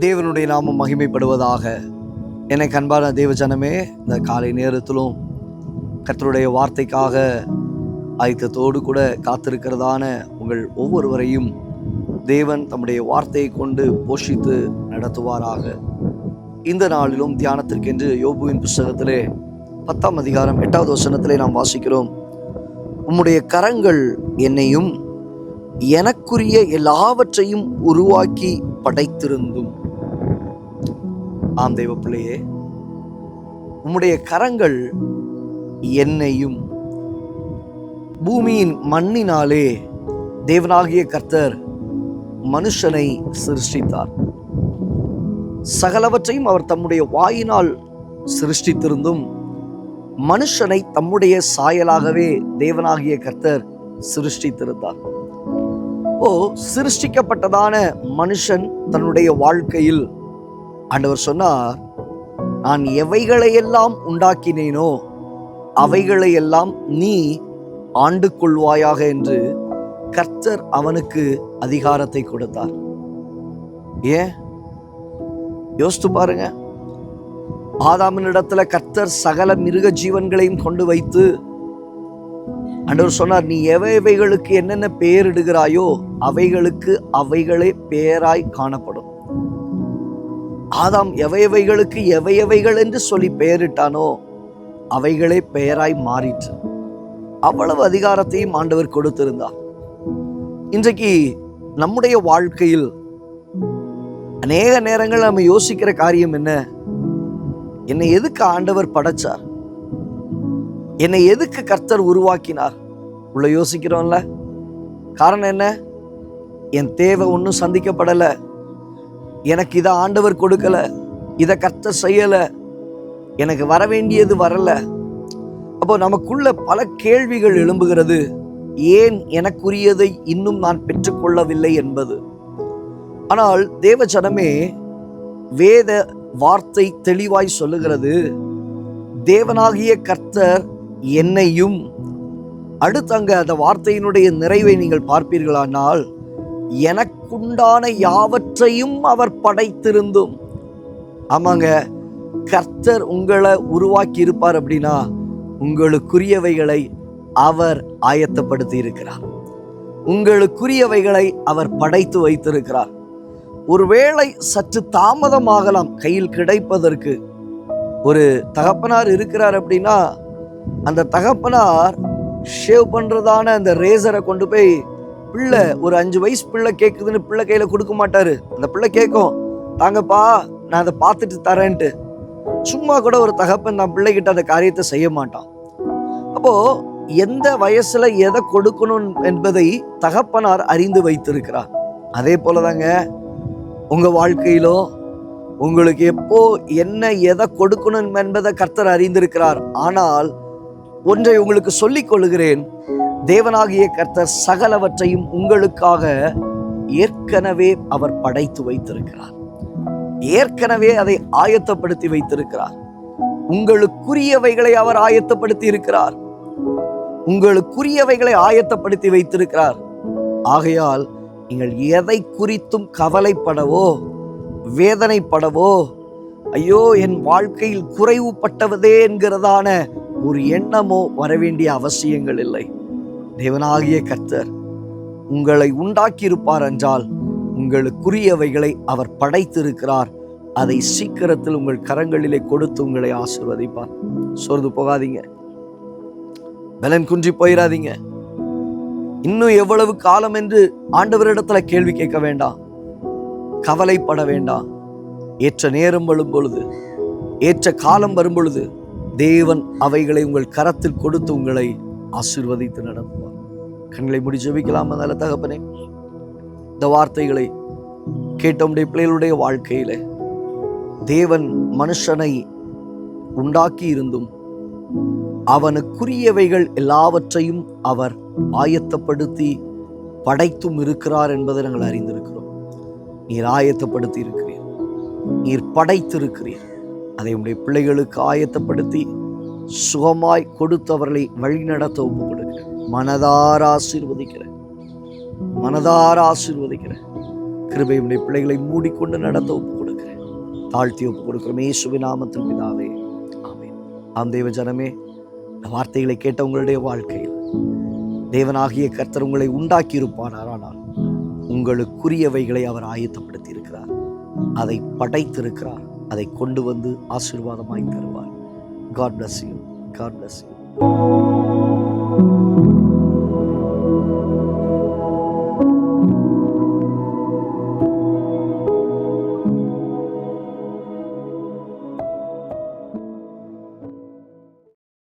தேவனுடைய நாமம் மகிமைப்படுவதாக. என்னை கண்பான தேவஜனமே இந்த காலை நேரத்திலும் கர்த்தருடைய வார்த்தைக்காக ஆயத்தத்தோடு கூட காத்திருக்கிறதான உங்கள் ஒவ்வொருவரையும் தேவன் தம்முடைய வார்த்தையை கொண்டு போஷித்து நடத்துவாராக. இந்த நாளிலும் தியானத்திற்கென்று யோபுவின் புஸ்தகத்திலே பத்தாம் அதிகாரம் எட்டாவது வசனத்திலே நாம் வாசிக்கிறோம். உம்முடைய கரங்கள் என்னையும் எனக்குரிய எல்லாவற்றையும் உருவாக்கி படைத்திருந்தும். ஆம் தெய்வ பிள்ளையே உம்முடைய கரங்கள் என்னையும் பூமியின் மண்ணினாலே தேவனாகிய கர்த்தர் மனுஷனை சிருஷ்டித்தார். சகலவற்றையும் அவர் தம்முடைய வாயினால் சிருஷ்டித்திருந்தும் மனுஷனை தம்முடைய சாயலாகவே தேவனாகிய கர்த்தர் சிருஷ்டித்திருந்தார். ஓ சிருஷ்டிக்கப்பட்டதான மனுஷன் தன்னுடைய வாழ்க்கையில். ஆண்டவர் சொன்னார் நான் எவைகளையெல்லாம் உண்டாக்கினேனோ அவைகளையெல்லாம் நீ ஆண்டு கொள்வாயாக என்று கர்த்தர் அவனுக்கு அதிகாரத்தை கொடுத்தார். ஏன்? யோசித்து பாருங்க. ஆதாமின் இடத்துல கர்த்தர் சகல மிருக ஜீவன்களையும் கொண்டு வைத்து ஆண்டவர் சொன்னார் நீ எவைகளுக்கு என்னென்ன பெயரிடுகிறாயோ அவைகளுக்கு அவைகளே பெயராய் காணப்படும். ஆதாம் எவையவைகளுக்கு எவையவைகள் என்று சொல்லி பெயரிட்டானோ அவைகளே பெயராய் மாறிற்று. அவ்வளவு அதிகாரத்தையும் ஆண்டவர் கொடுத்திருந்தார். இன்றைக்கு நம்முடைய வாழ்க்கையில் அநேக நேரங்கள் நம்ம யோசிக்கிற காரியம் என்ன? என்னை எதுக்கு ஆண்டவர் படைச்சார்? என்னை எதுக்கு கர்த்தர் உருவாக்கினார்? உள்ள யோசிக்கிறோம்ல. காரணம் என்ன? என் தேவை ஒன்றும் சந்திக்கப்படலை. எனக்கு இதை ஆண்டவர் கொடுக்கலை. இதை கத்த செய்யலை. எனக்கு வர வேண்டியது வரலை. அப்போ நமக்குள்ள பல கேள்விகள் எழும்புகிறது. ஏன் எனக்குரியதை இன்னும் நான் பெற்றுக்கொள்ளவில்லை என்பது. ஆனால் தேவச்சனமே வேத வார்த்தை தெளிவாய் சொல்லுகிறது. தேவனாகிய கர்த்தர் என்னையும் அடுத்து அங்கே அந்த வார்த்தையினுடைய நிறைவை நீங்கள் பார்ப்பீர்களானால் எனக்குண்டான யாவற்றையும் அவர் படைத்திருந்தும். ஆமாங்க கர்த்தர் உங்களை உருவாக்கி இருப்பார் அப்படின்னா உங்களுக்குரியவைகளை அவர் ஆயத்தப்படுத்தி இருக்கிறார் உங்களுக்குரியவைகளை அவர் படைத்து வைத்திருக்கிறார். ஒருவேளை சற்று தாமதமாகலாம் கையில் கிடைப்பதற்கு ஒரு தகப்பனார் இருக்கிறார் அப்படின்னா அந்த தகப்பனார் ஷேவ் பண்ணுறதான அந்த ரேசரை கொண்டு போய் பிள்ளை ஒரு அஞ்சு வயசு பிள்ளை கேட்குதுன்னு பிள்ளை கையில் கொடுக்க மாட்டார். அந்த பிள்ளை கேட்கும் தாங்கப்பா நான் அதை பார்த்துட்டு தரேன்ட்டு. சும்மா கூட ஒரு தகப்பன் தான் பிள்ளைகிட்ட அந்த காரியத்தை செய்ய மாட்டான். அப்போது எந்த வயசில் எதை கொடுக்கணும் என்பதை தகப்பனார் அறிந்து வைத்திருக்கிறார். அதே போலதாங்க உங்கள் வாழ்க்கையிலோ உங்களுக்கு எப்போ என்ன எதை கொடுக்கணும் என்பதை கர்த்தர் அறிந்திருக்கிறார். ஆனால் ஒன்றை உங்களுக்கு சொல்லிக் கொள்கிறேன் தேவனாகிய கர்த்தர் சகலவற்றையும் உங்களுக்காக ஏற்கனவே அவர் படைத்து வைத்திருக்கிறார். ஏற்கனவே அதை ஆயத்தப்படுத்தி வைத்திருக்கிறார். உங்களுக்குரியவைகளை அவர் ஆயத்தப்படுத்தி இருக்கிறார். உங்களுக்குரியவைகளை ஆயத்தப்படுத்தி வைத்திருக்கிறார். ஆகையால் நீங்கள் எதை குறித்தும் கவலைப்படவோ வேதனைப்படவோ ஐயோ என் வாழ்க்கையில் குறைவுபட்டவதே என்கிறதான ஒரு எண்ணமோ வரவேண்டிய அவசியங்கள் இல்லை. தேவனாகிய கர்த்தர் உங்களை உண்டாக்கியிருப்பார் என்றால் உங்களுக்குரியவைகளை அவர் படைத்திருக்கிறார். அதை சீக்கிரத்தில் உங்கள் கரங்களிலே கொடுத்து உங்களை ஆசிர்வதிப்பார். சோர்ந்து போகாதீங்க. பலன் குன்றி போயிடாதீங்க இன்னும் எவ்வளவு காலம் என்று ஆண்டவரிடத்துல கேள்வி கேட்க வேண்டாம். கவலைப்பட வேண்டாம். ஏற்ற நேரம் வரும் பொழுது ஏற்ற காலம் வரும் பொழுது தேவன் அவைகளை உங்கள் கரத்தில் கொடுத்து உங்களை ஆசிர்வதித்து நடத்துவார். கண்களை முடி ஜெபிக்கலாம் நல்ல தகப்பனே. இந்த வார்த்தைகளை கேட்டவுடைய பிள்ளைகளுடைய வாழ்க்கையில தேவன் மனுஷனை உண்டாக்கி இருந்தும் அவனுக்குரியவைகள் எல்லாவற்றையும் அவர் ஆயத்தப்படுத்தி படைத்தும் இருக்கிறார் என்பதை நாங்கள் அறிந்திருக்கிறோம். நீர் ஆயத்தப்படுத்தி இருக்கிறீர் நீர் படைத்திருக்கிறீர். அதை உடைய பிள்ளைகளுக்கு ஆயத்தப்படுத்தி சுகமாய் கொடுத்தவர்களை வழிநடத்த ஒப்பு கொடுக்கிறேன். மனதார ஆசீர்வதிக்கிறேன். மனதார ஆசீர்வதிக்கிறேன். கிருபை உடைய பிள்ளைகளை மூடிக்கொண்டு நடத்த ஒப்பு கொடுக்கிறேன். தாழ்த்தி ஒப்பு கொடுக்கிறோம். இயேசுவின் நாமத்தில் பிதாவே. ஆமென். ஆம் தெய்வ ஜனமே இந்த வார்த்தைகளை கேட்ட உங்களுடைய வாழ்க்கையில் தேவனாகிய கர்த்தர் உங்களை உண்டாக்கி இருப்பானார் ஆனால் உங்களுக்குரியவைகளை அவர் ஆயத்தப்படுத்தி இருக்கிறார் அதை படைத்திருக்கிறார். அதை கொண்டு வந்து ஆசீர்வாதமாய் தருவார். God bless you God bless you